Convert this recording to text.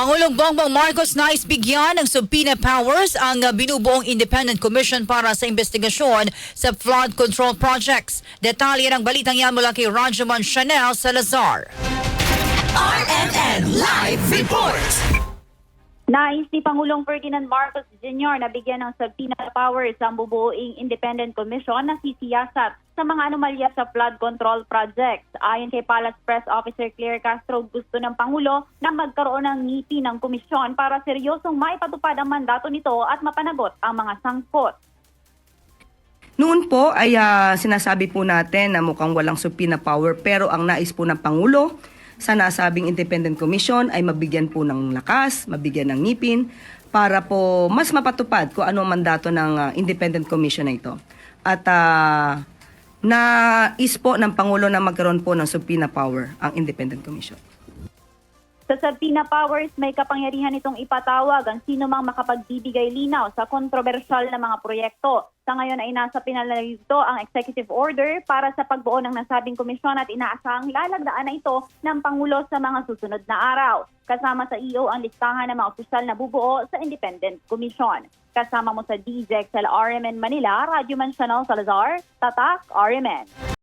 Pangulong Bongbong Marcos nais bigyan ng subpoena powers ang uh, binubuong Independent Commission para sa investigasyon sa flood control projects. Detalye ng balitang yan mula kay Rajaman Chanel Salazar. RMN Live Report. Nais ni Pangulong Ferdinand Marcos Jr. na bigyan ng subpoena powers ang bubuoing Independent Commission na sisiyasat sa mga anomalya sa flood control projects. Ayon kay Palace Press Officer Claire Castro, gusto ng Pangulo na magkaroon ng ngipin ng komisyon para seryosong maipatupad ang mandato nito at mapanagot ang mga sangkot. Noon po ay ah, sinasabi po natin na mukhang walang subpoena power pero ang nais po ng Pangulo sa nasabing Independent Commission ay mabigyan po ng lakas, mabigyan ng ngipin para po mas mapatupad kung ano ang mandato ng ah, Independent Commission na ito. At ah, nais po ng Pangulo na magkaroon po ng subpoena power ang Independent Commission. Sa subpoena powers, may kapangyarihan itong ipatawag ang sino mang makapagbibigay linaw sa kontrobersyal na mga proyekto. Sa ngayon ay nasa pinalagito ang executive order para sa pagbuo ng nasabing komisyon at inaasahang lalagdaan na ito ng Pangulo sa mga susunod na araw. Kasama sa EO ang listahan ng mga opisyal na bubuo sa Independent Commission. Kasama mo sa DZXL RMN Manila, Radyo Man Chanel Salazar, Tatak RMN.